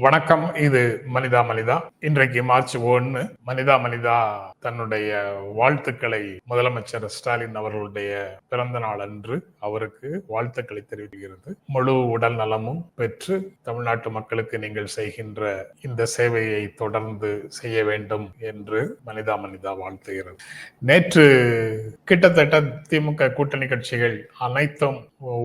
வணக்கம். இது மனிதா மனிதா. இன்றைக்கு மார்ச் ஒன்னு. மனிதா மனிதா தன்னுடைய வாழ்த்துக்களை முதலமைச்சர் ஸ்டாலின் அவர்களுடைய பிறந்த நாள் அன்று அவருக்கு வாழ்த்துக்களை தெரிவிக்கிறது. முழு உடல் நலமும் பெற்று தமிழ்நாட்டு மக்களுக்கு நீங்கள் செய்கின்ற இந்த சேவையை தொடர்ந்து செய்ய வேண்டும் என்று மனிதா மனிதா வாழ்த்துகிறது. நேற்று கிட்டத்தட்ட திமுக கூட்டணி கட்சிகள் அனைத்தும்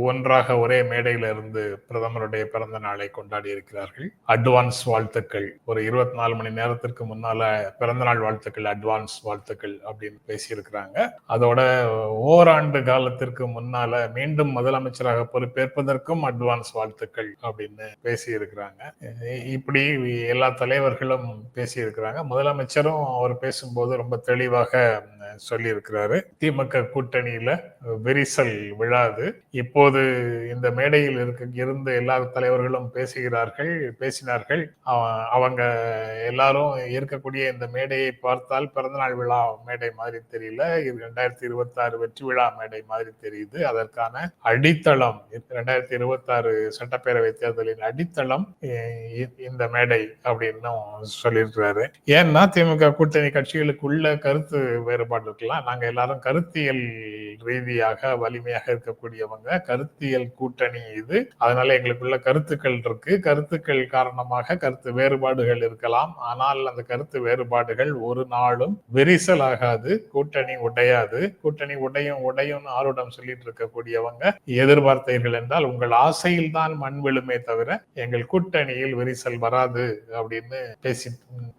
ஒன்றாக ஒரே மேடையிலிருந்து பிரதமருடைய பிறந்த நாளை கொண்டாடி இருக்கிறார்கள். அட்வான்ஸ் வாழ்த்துக்கள். ஒரு இருபத்தி நாலு மணி நேரத்திற்கு முன்னால பிறந்தநாள் வாழ்த்துக்கள் அட்வான்ஸ் வாழ்த்துக்கள் அப்படின்னு பேசியிருக்கிறாங்க. அதோட ஓராண்டு காலத்திற்கு முன்னால மீண்டும் முதலமைச்சராக பொறுப்பேற்பதற்கும் அட்வான்ஸ் வாழ்த்துக்கள் அப்படின்னு பேசியிருக்கிறாங்க. இப்படி எல்லா தலைவர்களும் பேசியிருக்கிறாங்க. முதலமைச்சரும் அவர் பேசும்போது ரொம்ப தெளிவாக சொல்லியிருக்கிறாரு. திமுக கூட்டணியில விரிசல் விழாது. இப்போது இந்த மேடையில் இருக்க இருந்த எல்லா தலைவர்களும் பேசுகிறார்கள் பேசினார்கள். அவங்க எல்லாரும் இருக்கக்கூடிய இந்த மேடையை பார்த்தால் பிறந்தநாள் விழா மேடை மாதிரி தெரியல. இது ரெண்டாயிரத்தி இருபத்தி ஆறு வெற்றி விழா மேடை மாதிரி தெரியுது. அதற்கான அடித்தளம் ரெண்டாயிரத்தி இருபத்தி ஆறு சட்டப்பேரவை தேர்தலின் அடித்தளம் இந்த மேடை அப்படின்னும் சொல்லியிருக்கிறாரு. ஏன்னா திமுக கூட்டணி கட்சிகளுக்குள்ள கருத்து வேறுபாடு இருக்கலாம் நாங்க எல்லாரும் கருத்தியல் ரீதியாக வலிமையாக இருக்கக்கூடியவங்க. கருத்தியல் கூட்டணி இது. அதனால எங்களுக்குள்ள கருத்துக்கள் இருக்கு. கருத்துக்கள் காரணமாக கருத்து வேறுபாடுகள் இருக்கலாம். ஆனால் அந்த கருத்து வேறுபாடுகள் ஒரு நாளும் வெரிசல் ஆகாது கூட்டணி உடையாது. கூட்டணி உடையும் உடையும் ஆருடம் சொல்லிட்டு இருக்கக்கூடியவங்க எதிர்பார்த்தீர்கள் என்றால் உங்கள் ஆசையில் தான் மண் விழுமே தவிர எங்கள் கூட்டணியில் விரிசல் வராது அப்படின்னு பேசி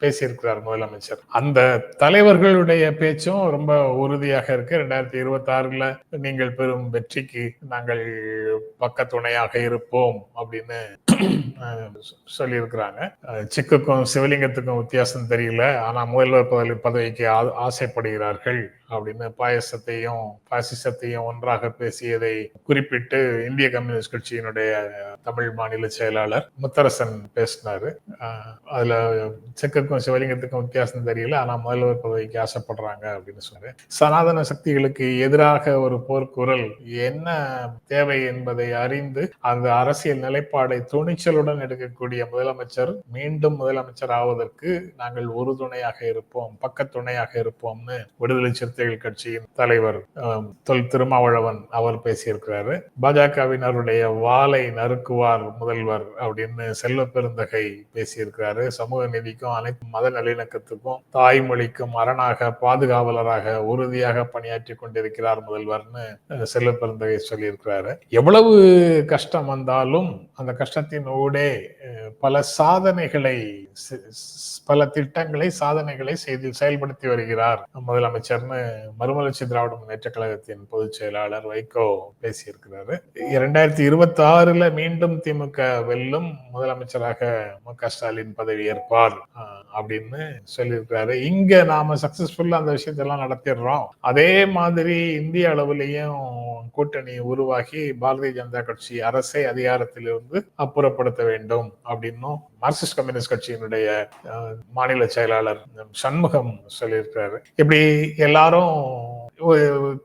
பேசியிருக்கிறார் முதலமைச்சர். அந்த தலைவர்களுடைய பேச்சும் ரொம்ப உறுதியாக இருக்கு. ரெண்டாயிரத்தி இருபத்தி ஆறுல நீங்கள் பெறும் வெற்றிக்கு நாங்கள் பக்க துணையாக இருப்போம் அப்படின்னு சொல்லியிருக்கிறாங்க. சிக்குக்கும் சிவலிங்கத்துக்கும் வித்தியாசம் தெரியல. ஆனா முதல்வர் பதவி பதவிக்கு ஆ- ஆசைப்படுகிறார்கள் அப்படின்னு பாயசத்தையும் பாசிசத்தையும் ஒன்றாக பேசியதை குறிப்பிட்டு இந்திய கம்யூனிஸ்ட் கட்சியினுடைய தமிழ் மாநில செயலாளர் முத்தரசன் பேசினாரு. அதுல செக்குக்கும் சிவலிங்கத்துக்கும் வித்தியாசம் தெரியல. ஆனா முதல்வர் பதவிக்கு ஆசைப்படுறாங்க அப்படின்னு சொன்னாரு சனாதன சக்திகளுக்கு எதிராக ஒரு போர்க்குரல் என்ன தேவை என்பதை அறிந்து அந்த அரசியல் நிலைப்பாடை துணிச்சலுடன் எடுக்கக்கூடிய முதலமைச்சர் மீண்டும் முதலமைச்சர் ஆவதற்கு நாங்கள் ஒரு துணையாக இருப்போம் பக்க துணையாக இருப்போம்னு விடுதலை சிறுத்தைகள் கட்சியின் தலைவர் தொல் திருமாவளவன் அவர் பேசியிருக்கிறாரு. பாஜகவினருடைய வாளை நறுக்குவார் முதல்வர் அப்படின்னு செல்வ பெருந்தகை பேசியிருக்கிறாரு. சமூக நீதிக்கும் அனைத்து மத நல்லிணக்கத்துக்கும் தாய்மொழிக்கும் அரணாக பாதுகாவலராக உறுதியாக பணியாற்றி கொண்டிருக்கிறார் முதல்வர்னு செல்ல செல்வ பெருந்தகை சொல்லியிருக்கிறாரு. எவ்வளவு கஷ்டம் வந்தாலும் அந்த கஷ்டத்தின் ஊடே பல சாதனைகளை பல திட்டங்களை சாதனைகளை செய்து செயல்படுத்தி வருகிறார் முதலமைச்சர்னு மறுமலர்ச்சி திராவிட முன்னேற்ற கழகத்தின் பொதுச் செயலாளர் வைகோ பேசியிருக்கிறாரு. இரண்டாயிரத்தி இருபத்தி ஆறுல மீண்டும் திமுக வெல்லும் முதலமைச்சராக மு க ஸ்டாலின் பதவி ஏற்பார் அப்படின்னு சொல்லியிருக்கிறாரு. இங்க நாம சக்சஸ்ஃபுல்லா அந்த விஷயத்தெல்லாம் நடத்திடுறோம். அதே மாதிரி இந்திய அளவுலேயும் கூட்டணி உருவாகி பாரதிய ஜனதா கட்சி அரசை அதிகாரத்திலிருந்து அப்புறப்படுத்த வேண்டும் அப்படின்னும் மார்க்சிஸ்ட் கம்யூனிஸ்ட் கட்சியினுடைய மாநில செயலாளர் சண்முகம் சொல்லியிருக்கிறாரு. இப்படி எல்லாரும்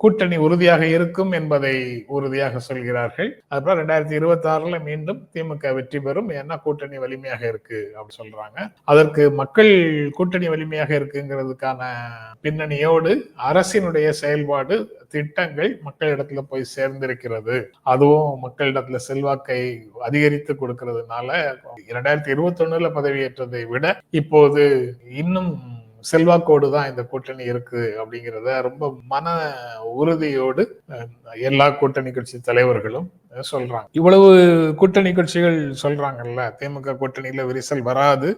கூட்டணி உறுதியாக இருக்கும் என்பதை உறுதியாக சொல்கிறார்கள். அப்புறம் ரெண்டாயிரத்தி இருபத்தி ஆறுல மீண்டும் திமுக வெற்றி பெறும். ஏன்னா கூட்டணி வலிமையாக இருக்கு அப்படின்னு சொல்றாங்க. அதற்கு மக்கள் கூட்டணி வலிமையாக இருக்குங்கிறதுக்கான பின்னணியோடு அரசினுடைய செயல்பாடு திட்டங்கள் மக்களிடத்துல போய் சேர்ந்திருக்கிறது. அதுவும் மக்களிடத்துல செல்வாக்கை அதிகரித்து கொடுக்கறதுனால இரண்டாயிரத்தி இருபத்தி ஒண்ணுல பதவியேற்றதை விட இப்போது இன்னும் செல்வாக்கோடு தான் இந்த கூட்டணி இருக்கு அப்படிங்கிறத ரொம்ப மன உறுதியோடு எல்லா கூட்டணி கட்சி தலைவர்களும் சொல்றாங்க. இவ்வளவு கூட்டணி கட்சிகள் சொல்றாங்கல்ல திமுக கூட்டணியில விரிசல் வராது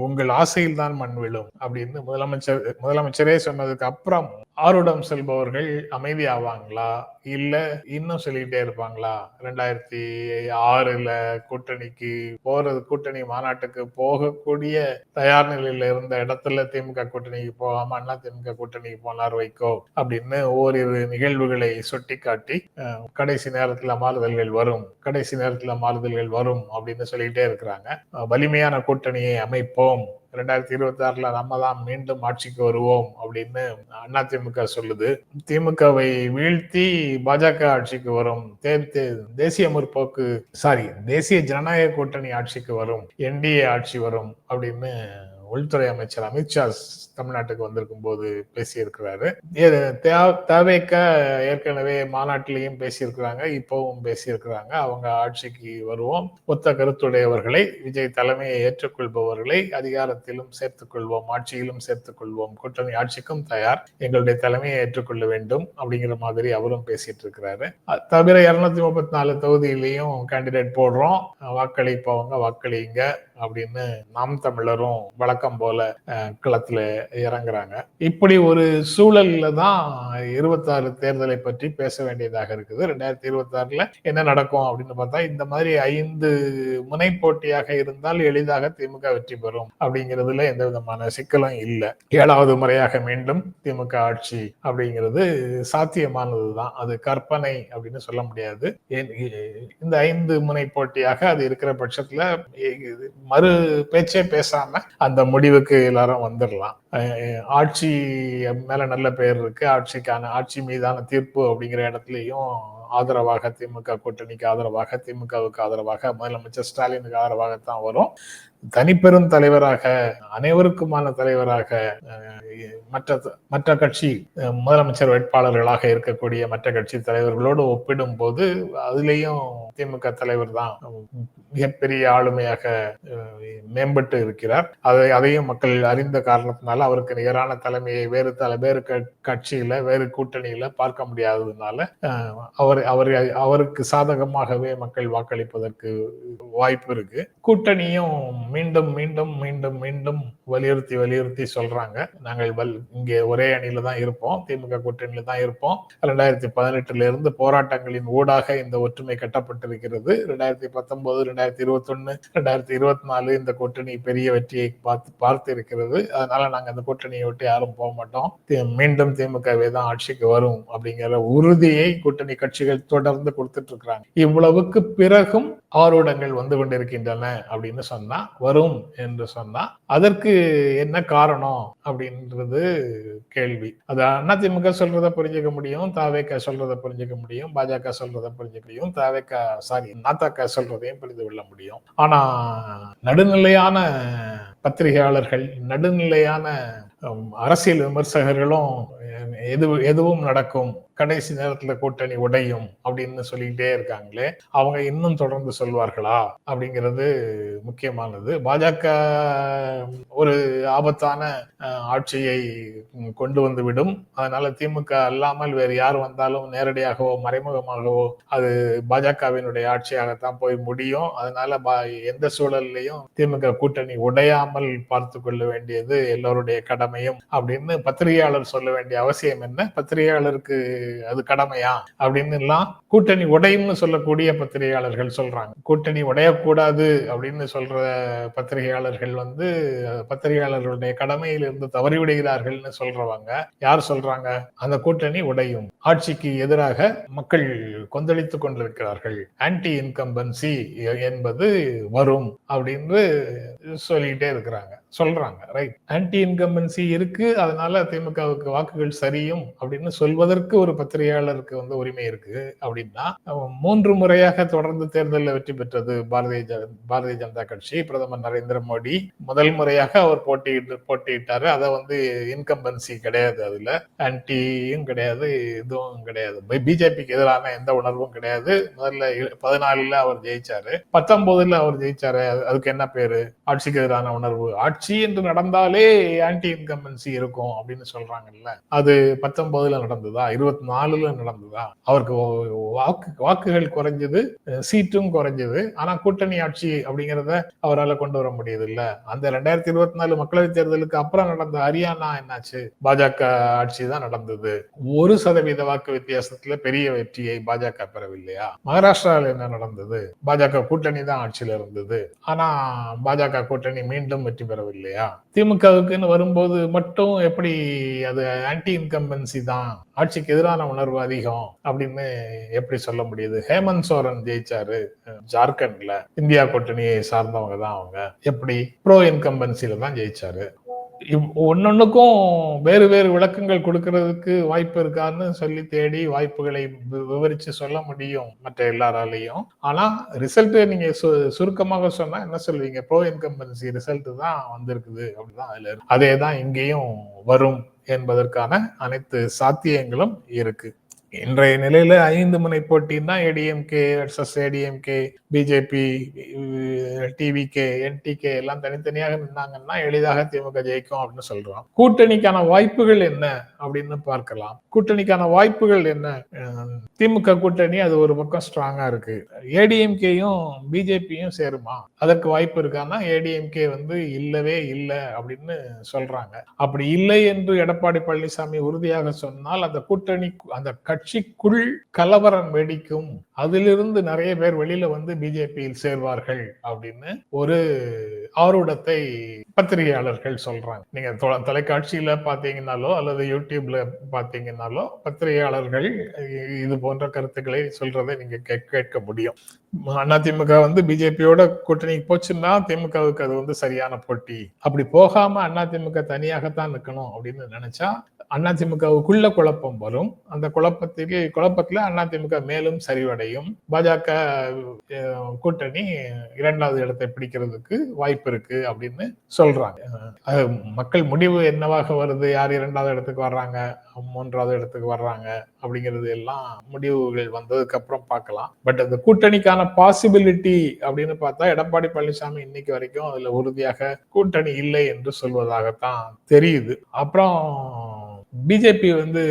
உங்கள் ஆசையில் தான் மண் விழும் அப்படின்னு முதலமைச்சர் முதலமைச்சரே சொன்னதுக்கு அப்புறம் ஆருடம் செல்பவர்கள் அமைதியாவாங்களா இல்ல இன்னும் சொல்லிட்டே இருப்பாங்களா? ரெண்டாயிரத்தி ஆறுல கூட்டணிக்கு போறது கூட்டணி மாநாட்டுக்கு போகக்கூடிய தயார் நிலையில இருந்த இடத்துல திமுக கூட்டணிக்கு போகாம அண்ணா திமுக கூட்டணிக்கு போனார் வைக்கோ அப்படின்னு ஓரிரு நிகழ்வுகளை சுட்டிக்காட்டி காட்டி கடைசி நேரத்துல மாறுதல் மாறுதல்கள் வரும் கடைசி நேரத்துல மாறுதல்கள் வரும் அப்படின்னு சொல்லிக்கிட்டே இருக்கிறாங்க. வலிமையான கூட்டணியை அமைப்போம். ரெண்டாயிரத்தி இருபத்தி ஆறுல நம்ம தான் மீண்டும் ஆட்சிக்கு வருவோம் அப்படின்னு அதிமுக சொல்லுது. திமுகவை வீழ்த்தி பாஜக ஆட்சிக்கு வரும். தேசிய முற்போக்கு சாரி தேசிய ஜனநாயக கூட்டணி ஆட்சிக்கு வரும். என்டிஏ ஆட்சி வரும் அப்படின்னு உள்துறை அமைச்சர் அமித்ஷா தமிழ்நாட்டுக்கு வந்திருக்கும் போது பேசியிருக்கிறாரு தேவைக்க ஏற்கனவே மாநாட்டிலையும் பேசியிருக்கிறாங்க இப்பவும் பேசியிருக்கிறாங்க. அவங்க ஆட்சிக்கு வருவோம். ஒத்த கருத்துடையவர்களை விஜய் தலைமையை ஏற்றுக்கொள்பவர்களை அதிகாரத்திலும் சேர்த்துக் கொள்வோம் ஆட்சியிலும் சேர்த்துக் கொள்வோம் கூட்டணி ஆட்சிக்கும் தயார். எங்களுடைய தலைமையை ஏற்றுக்கொள்ள வேண்டும் அப்படிங்கிற மாதிரி அவரும் பேசிட்டு இருக்கிறாரு தவிர இருநூத்தி முப்பத்தி நாலு தொகுதியிலையும் கேண்டிடேட் போடுறோம். வாக்களிப்பவங்க வாக்களிங்க. அப்படின்னு நாம் தமிழரும் வழக்கம் போல அஹ், களத்துல இறங்குறாங்க. இப்படி ஒரு சூழல்ல தான் இருபத்தாறு தேர்தலை பற்றி பேச வேண்டியதாக இருக்குது. ரெண்டாயிரத்தி இருபத்தி ஆறுல என்ன நடக்கும் அப்படின்னு பார்த்தா இந்த மாதிரி ஐந்து முனை போட்டியாக இருந்தால் எளிதாக திமுக வெற்றி பெறும் அப்படிங்கிறதுல எந்த விதமான சிக்கலும் இல்லை. ஏழாவது முறையாக மீண்டும் திமுக ஆட்சி அப்படிங்கிறது சாத்தியமானதுதான் அது கற்பனை அப்படின்னு சொல்ல முடியாது. ஏன் இந்த ஐந்து முனை போட்டியாக அது இருக்கிற பட்சத்துல இது மறு பேச்சே பேசாம அந்த முடிவுக்கு எல்லாரும் வந்துடலாம் ஆட்சி மேல நல்ல பேர் இருக்கு. ஆட்சிக்கான ஆட்சி மீதான தீர்ப்பு அப்படிங்கிற இடத்துலயும் ஆதரவாக திமுக கூட்டணிக்கு ஆதரவாக திமுகவுக்கு ஆதரவாக முதலமைச்சர் ஸ்டாலினுக்கு ஆதரவாகத்தான் வரும். தனிப்பெரும் தலைவராக அனைவருக்குமான தலைவராக மற்ற மற்ற கட்சி முதலமைச்சர் வேட்பாளர்களாக இருக்கக்கூடிய மற்ற கட்சி தலைவர்களோடு ஒப்பிடும் போது அதுலேயும் திமுக தலைவர் தான் மிகப்பெரிய ஆளுமையாக மேம்பட்டு இருக்கிறார். அதை அதையும் மக்கள் அறிந்த காரணத்தினால அவருக்கு நிகரான தலைமையை வேறு தலை வேறு கட்சியில வேறு கூட்டணியில பார்க்க முடியாததுனால அவர் அவர் அவருக்கு சாதகமாகவே மக்கள் வாக்களிப்பதற்கு வாய்ப்பு இருக்கு. கூட்டணியும் மீண்டும் மீண்டும் மீண்டும் மீண்டும் வலியுறுத்தி வலியுறுத்தி சொல்றாங்க. நாங்கள் வல் இங்கே ஒரே அணியில தான் இருப்போம். திமுக கூட்டணியில தான் இருப்போம். ரெண்டாயிரத்தி பதினெட்டுல இருந்து போராட்டங்களின் ஊடாக இந்த ஒற்றுமை கட்டப்பட்டு கட்டப்பட்டிருக்கிறது ரெண்டாயிரத்தி பத்தொன்பது ரெண்டாயிரத்தி இருபத்தொன்னு ரெண்டாயிரத்தி இருபத்தி நாலு இந்த கூட்டணி பெரிய வெற்றியை பார்த்து பார்த்து இருக்கிறது அதனால நாங்க அந்த கூட்டணியை விட்டு யாரும் போக மாட்டோம். மீண்டும் திமுகவே தான் ஆட்சிக்கு வரும் அப்படிங்கிற உறுதியை கூட்டணி கட்சிகள் தொடர்ந்து கொடுத்துட்டு இருக்கிறாங்க. இவ்வளவுக்கு பிறகும் ஆர்வடங்கள் வந்து கொண்டிருக்கின்றன அப்படின்னு சொன்னா வரும் என்று சொன்னா அதற்கு என்ன காரணம்? அப்படின்றது கேள்வி. அது அதிமுக சொல்றத புரிஞ்சுக்க முடியும் தாவேக சொல்றத புரிஞ்சுக்க முடியும் பாஜக சொல்றத புரிஞ்சுக்க முடியும் தாவேக சாரி நாத்தாக்க சொல்றதையும் புரிந்து கொள்ள முடியும். ஆனா நடுநிலையான பத்திரிகையாளர்கள் நடுநிலையான அரசியல் விமர்சகர்களும் எது எதுவும் நடக்கும் கடைசி நேரத்துல கூட்டணி உடையும் அப்படின்னு சொல்லிக்கிட்டே இருக்காங்களே அவங்க இன்னும் தொடர்ந்து சொல்வார்களா அப்படிங்கிறது முக்கியமானது. பாஜக ஒரு ஆபத்தான ஆட்சியை கொண்டு வந்து விடும் அதனால திமுக அல்லாமல் வேறு யார் வந்தாலும் நேரடியாகவோ மறைமுகமாகவோ அது பாஜகவினுடைய ஆட்சியாகத்தான் போய் முடியும். அதனால பா- எந்த சூழல்லையும் திமுக கூட்டணி உடையாமல் பார்த்து கொள்ள வேண்டியது எல்லோருடைய கடமையும் அப்படின்னு பத்திரிகையாளர் சொல்ல வேண்டிய அவசியம் என்ன? பத்திரிகையாளருக்கு அது கடமையா அப்படின்னு எல்லாம் கூட்டணி உடையும்னு சொல்லக்கூடிய பத்திரிகையாளர்கள் சொல்றாங்க. கூட்டணி உடையக்கூடாது அப்படின்னு சொல்ற பத்திரிகையாளர்கள் வந்து பத்திரிகையாளர்களுடைய கடமையில் இருந்து தவறி விடுகிறார்கள்னு சொல்றவங்க யார் சொல்றாங்க? அந்த கூட்டணி உடையும். ஆட்சிக்கு எதிராக மக்கள் கொந்தளித்துக் கொண்டிருக்கிறார்கள். ஆன்டி இன்கம்பன்சி என்பது வரும் அப்படின்னு சொல்லிட்டே இருக்கிறாங்க. சொல்றாங்க ரைட் ஆன்டி இன்கம்பன்சி இருக்கு அதனால திமுகவுக்கு வாக்குகள் சரியும் அப்படின்னு சொல்வதற்கு ஒரு பத்திரிகையாளருக்கு வந்து உரிமை இருக்கு அப்படின்னா மூன்று முறையாக தொடர்ந்து தேர்தலில் வெற்றி பெற்றது பாரதிய பாரதிய ஜனதா கட்சி. பிரதமர் நரேந்திர மோடி முதல் முறையாக அவர் போட்டியிட்டு போட்டியிட்டாரு. அதை வந்து இன்கம்பன்சி கிடையாது அதுல. ஆன்டியும் கிடையாது இதுவும் கிடையாது. பிஜேபிக்கு எதிரான எந்த உணர்வும் கிடையாது. முதல்ல பதினாலுல அவர் ஜெயிச்சாரு. பத்தொன்பதுல அவர் ஜெயிச்சாரு. அது- அதுக்கு என்ன பேரு? ஆட்சிக்கு எதிரான உணர்வு. ஆட்சி என்று நடந்தாலே ஆன்டி இன்கம்பன்சி இருக்கும் அப்படின்னு சொல்றாங்கல்ல. அது பத்தொன்பதுல நடந்ததா? இருபத்தி நாலுல நடந்ததா? அவருக்கு வாக்கு வாக்குகள் குறைஞ்சது சீட்டும் குறைஞ்சது. ஆனா கூட்டணி ஆட்சி அப்படிங்கிறத அவரால கொண்டு வர முடியுது இல்ல அந்த ரெண்டாயிரத்தி இருபத்தி நாலு மக்களவைத் தேர்தலுக்கு அப்புறம் நடந்த ஹரியானா என்னாச்சு? பாஜக ஆட்சி தான் நடந்தது. ஒரு சதவீத வாக்கு வித்தியாசத்துல பெரிய வெற்றியை பாஜக பெறவில்லையா? மகாராஷ்டிராவில் என்ன நடந்தது? பாஜக கூட்டணி தான் ஆட்சியில இருந்தது. ஆனா பாஜக கூட்டணி மீண்டும் வெற்றி பெறவில்லை. இல்லையா? திமுகவுக்குன்னு வரும்போது மட்டும் எப்படி அது ஆன்டி இன்கம்பன்சி தான்? ஆட்சிக்கு எதிரான உணர்வு அதிகம் அப்படின்னு எப்படி சொல்ல முடியுது? ஹேமந்த் சோரன் ஜெயிச்சாரு ஜார்க்கண்ட்ல. இந்தியா கூட்டணியை சார்ந்தவங்க தான் அவங்க. எப்படி? ப்ரோ இன்கம்பன்சில தான் ஜெயிச்சாரு. ஒன்னொன்னுக்கும் வேறு வேறு விளக்கங்கள் கொடுக்கறதுக்கு வாய்ப்பு இருக்கான்னு சொல்லி தேடி வாய்ப்புகளை வி- விவரிச்சு சொல்ல முடியும் மற்ற எல்லாராலையும். ஆனா ரிசல்ட் நீங்க சு- சுருக்கமாக சொன்னா என்ன சொல்வீங்க ப்ரோ இன்கம்பன்சி ரிசல்ட் தான் வந்திருக்குது அப்படிதான் அதுல இருக்கு. அதே தான் இங்கேயும் வரும் என்பதற்கான அனைத்து சாத்தியங்களும் இருக்கு. இன்றைய நிலையில ஐந்து முனை போட்டின்னா ADMK versus ADMK BJP TVK NTK எல்லாம் தனித்தனியாக நின்னாங்கன்னா எளிதாக திமுக ஜெயிக்கும் அப்படின்னு சொல்றோம். கூட்டணிக்கான வாய்ப்புகள் என்ன அப்படின்னு பார்க்கலாம். கூட்டணிக்கான வாய்ப்புகள் என்ன? திமுக கூட்டணி அது ஒரு பக்கம் ஸ்ட்ராங்கா இருக்கு. ஏடிஎம்கேயும் பிஜேபியும் சேருமா? அதற்கு வாய்ப்பு இருக்கான்னா ஏடிஎம்கே வந்து இல்லவே இல்லை அப்படின்னு சொல்றாங்க. அப்படி இல்லை என்று எடப்பாடி பழனிசாமி உறுதியாக சொன்னால் அந்த கூட்டணி அந்த கட்சிக்குள் கலவரம் வெடிக்கும். அதிலிருந்து நிறைய பேர் வெளியில வந்து பிஜேபியில் சேர்வார்கள் அப்படின்னு ஒரு ஆர்வடத்தை பத்திரிகையாளர்கள் சொல்றாங்க. நீங்க தொலைக்காட்சியில பாத்தீங்கன்னாலோ அல்லது யூடியூப்ல பாத்தீங்கன்னாலோ பத்திரிகையாளர்கள் இது போன்ற கருத்துக்களை சொல்றதை நீங்க கேட்க முடியும். அதிமுக வந்து பிஜேபியோட கூட்டணிக்கு போச்சுன்னா திமுகவுக்கு அது வந்து சரியான போட்டி. அப்படி போகாம அதிமுக தனியாகத்தான் நிக்கணும் அப்படின்னு நினைச்சா அதிமுகவுக்குள்ள குழப்பம் வரும். அந்த குழப்பத்துக்கு குழப்பத்துல அதிமுக மேலும் சரிவடையும். பாஜக கூட்டணி இரண்டாவது இடத்தை பிடிக்கிறதுக்கு வாய்ப்பு இருக்கு அப்படின்னு சொல்றாங்க. மக்கள் முடிவு என்னவாக வருது? யார் இரண்டாவது இடத்துக்கு வர்றாங்க? மூன்றாவது இடத்துக்கு வர்றாங்க? அப்படிங்கிறது எல்லாம் முடிவுகள் வந்ததுக்கு அப்புறம் பார்க்கலாம். பட் அந்த கூட்டணிக்கான பாசிபிலிட்டி அப்படின்னு பார்த்தா எடப்பாடி பழனிசாமி இன்னைக்கு வரைக்கும் அதுல உறுதியாக கூட்டணி இல்லை என்று சொல்வதாகத்தான் தெரியுது. அப்புறம் பிஜேபி வந்து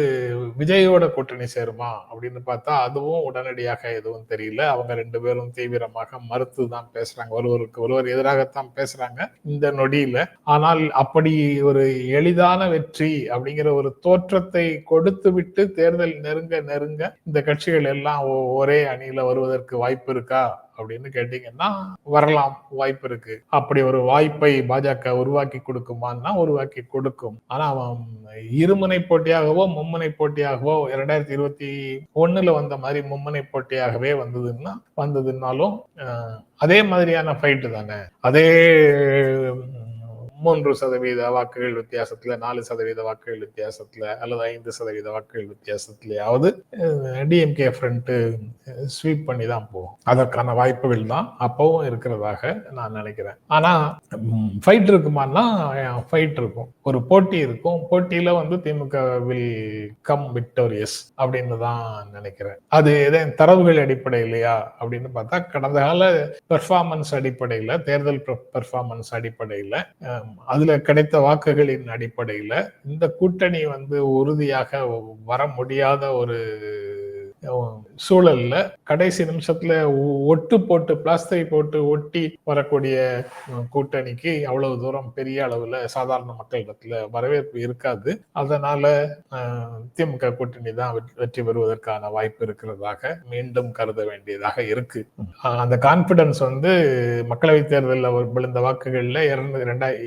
விஜயோட கூட்டணி சேருமா அப்படின்னு பார்த்தா அதுவும் உடனடியாக எதுவும் தெரியல. அவங்க ரெண்டு பேரும் தீவிரமாக மறுத்து தான் பேசுறாங்க. ஒருவருக்கு ஒருவர் எதிராகத்தான் பேசுறாங்க. இந்த நொடியில. ஆனால் அப்படி ஒரு எளிதான வெற்றி அப்படிங்கிற ஒரு தோற்றத்தை கொடுத்து விட்டு தேர்தல் நெருங்க நெருங்க இந்த கட்சிகள் எல்லாம் ஒ- ஒரே அணியில வருவதற்கு வாய்ப்பு இருக்கா? அப்படின்னு கேட்டீங்கன்னா வரலாம் வாய்ப்பு இருக்கு. அப்படி ஒரு வாய்ப்பை பாஜக உருவாக்கி கொடுக்குமான்னா உருவாக்கி கொடுக்கும். ஆனா அவன் இருமுனை போட்டியாகவோ மும்முனை போட்டியாகவோ இரண்டாயிரத்தி இருபத்தி ஒண்ணுல வந்த மாதிரி மும்முனை போட்டியாகவே வந்ததுன்னா வந்ததுன்னாலும் அதே மாதிரியான ஃபைட்டு தானே. அதே மூன்று சதவீத வாக்குகள் வித்தியாசத்துல நாலு சதவீத வாக்குகள் வித்தியாசத்துல அல்லது ஐந்து சதவீத வாக்குகள் வித்தியாசத்திலேயாவது டிஎம்கே ஃப்ரண்ட் ஸ்வீப் பண்ணி தான் போகும் அதற்கான வாய்ப்புகள் தான் அப்பவும் இருக்கிறதாக நான் நினைக்கிறேன். ஆனா ஃபைட் இருக்குமான்னா ஃபைட் இருக்கும். ஒரு போட்டி இருக்கும். போட்டியில வந்து திமுக வில் கம் விக்டோரியஸ் அப்படின்னு தான் நினைக்கிறேன். அது எதே தரவுகள் அடிப்படையிலையா அப்படின்னு பார்த்தா கடந்த கால பெர்ஃபார்மன்ஸ் அடிப்படையில் தேர்தல் பெர்ஃபார்மன்ஸ் அடிப்படையில் அதுல கிடைத்த வாக்குகளின் அடிப்படையில இந்த கூட்டணி வந்து உறுதியாக வர முடியாத ஒரு சூழல்ல கடைசி நிமிஷத்துல ஒட்டு போட்டு பிளாஸ்டரை போட்டு ஒட்டி வரக்கூடிய கூட்டணிக்கு அவ்வளவு தூரம் பெரிய அளவுல சாதாரண மக்களிடத்துல வரவேற்பு இருக்காது. அதனால திமுக கூட்டணி தான் வெற்றி- வெற்றி பெறுவதற்கான வாய்ப்பு இருக்கிறதாக மீண்டும் கருத வேண்டியதாக இருக்கு. அந்த கான்பிடன்ஸ் வந்து மக்களவை தேர்தலில் விழுந்த வாக்குகள்ல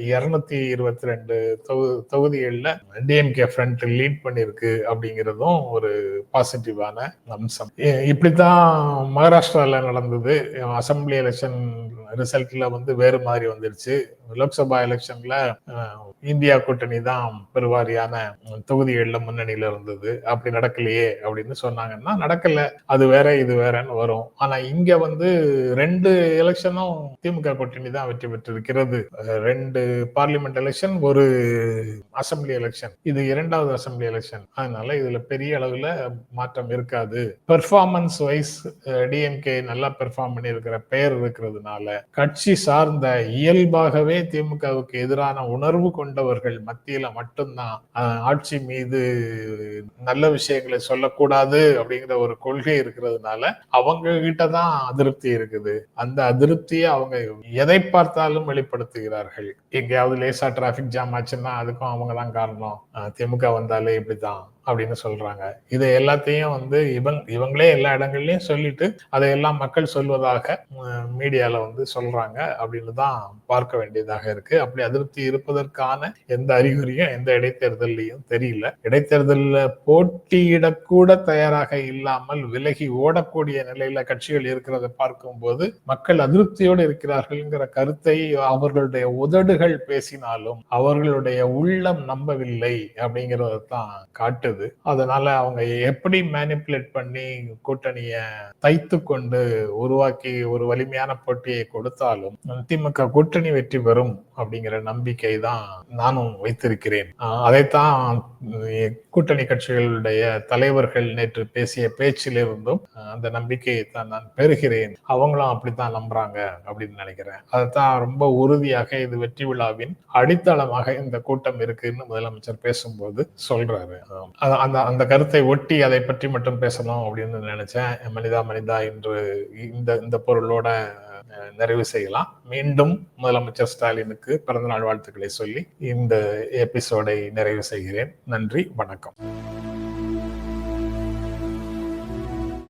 இருநூத்தி இருபத்தி ரெண்டு தொகுதிகளில் டிஎம்கே ஃப்ரண்ட் லீட் பண்ணிருக்கு அப்படிங்கிறதும் ஒரு பாசிட்டிவான அம்சம். இப்படித்தான் மகாராஷ்டிராவில் நடந்தது. அசம்பிளி எலெக்ஷன் ரிசல்ட்ல வந்து வேறு மாதிரி வந்துருச்சு. லோக்சபா எலெக்ஷன்ல இந்தியா கூட்டணி தான் பெருவாரியான தொகுதிகளில் முன்னணியில இருந்தது. அப்படி நடக்கலையே அப்படின்னு சொன்னாங்கன்னா நடக்கல. அது வேற இது வேறன்னு வரும். ஆனா இங்க வந்து ரெண்டு எலெக்ஷனும் திமுக கூட்டணி தான் வெற்றி பெற்றிருக்கிறது. ரெண்டு பார்லிமெண்ட் எலெக்ஷன் ஒரு அசம்பிளி எலெக்ஷன். இது இரண்டாவது அசம்பிளி எலெக்ஷன். அதனால இதுல பெரிய அளவுல மாற்றம் இருக்காது. பெர்ஃபார்மன்ஸ் வைஸ் டிஎம்கே நல்லா பெர்ஃபார்ம் பண்ணியிருக்கிற பெயர் இருக்கிறதுனால கட்சி சார்ந்த இயல்பாகவே திமுகவுக்கு எதிரான உணர்வு கொண்டவர்கள் மத்தியில மட்டும்தான் ஆட்சி மீது நல்ல விஷயங்களை சொல்லக்கூடாது அப்படிங்கிற ஒரு கொள்கை இருக்கிறதுனால அவங்க கிட்ட தான் அதிருப்தி இருக்குது. அந்த அதிருப்தியை அவங்க எதை பார்த்தாலும் வெளிப்படுத்துகிறார்கள். எங்கேயாவது லேசா டிராபிக் ஜாம் ஆச்சுன்னா அதுக்கும் அவங்க தான் காரணம் திமுக வந்தாலே இப்படிதான் அப்படின்னு சொல்றாங்க. இதை எல்லாத்தையும் வந்து இவங் இவங்களே எல்லா இடங்கள்லயும் சொல்லிட்டு அதையெல்லாம் மக்கள் சொல்வதாக மீடியால வந்து சொல்றாங்க அப்படின்னு தான் பார்க்க வேண்டியதாக இருக்கு. அப்படி அதிருப்தி இருப்பதற்கான எந்த அறிகுறியும் எந்த இடைத்தேர்தலையும் தெரியல. இடைத்தேர்தலில் போட்டியிடக்கூட தயாராக இல்லாமல் விலகி ஓடக்கூடிய நிலையில கட்சிகள் இருக்கிறத பார்க்கும்போது மக்கள் அதிருப்தியோடு இருக்கிறார்கள்ங்கிற கருத்தை அவர்களுடைய உதடுகள் பேசினாலும் அவர்களுடைய உள்ளம் நம்பவில்லை அப்படிங்கிறத தான் காட்டுது. அதனால அவங்க எப்படி மேனிப்புலேட் பண்ணி கூட்டணிய தைத்து கொண்டு உருவாக்கி ஒரு வலிமையான போட்டியை கொடுத்தாலும் திமுக கூட்டணி வெற்றி பெறும் அப்படிங்கிற நம்பிக்கை தான் நானும் வைத்திருக்கிறேன். அதைத்தான் கூட்டணி கட்சிகளுடைய தலைவர்கள் நேற்று பேசிய பேச்சிலிருந்தும் அந்த நம்பிக்கையை தான் நான் பெறுகிறேன். அவங்களும் அப்படித்தான் நம்புறாங்க அப்படின்னு நினைக்கிறேன். அதைத்தான் ரொம்ப உறுதியாக இது வெற்றி விழாவின் அடித்தளமாக இந்த கூட்டம் இருக்குன்னு முதலமைச்சர் பேசும்போது சொல்றாரு. அந்த அந்த கருத்தை ஒட்டி அதை பற்றி மட்டும் பேசணும் அப்படின்னு நினைச்சேன். மனிதா மனிதா என்று இந்த இந்த பொருளோட நிறைவு செய்யலாம். மீண்டும் முதலமைச்சர் ஸ்டாலினுக்கு பிறந்தநாள் வாழ்த்துக்களை சொல்லி இந்த எபிசோடை நிறைவு செய்கிறேன். நன்றி வணக்கம்.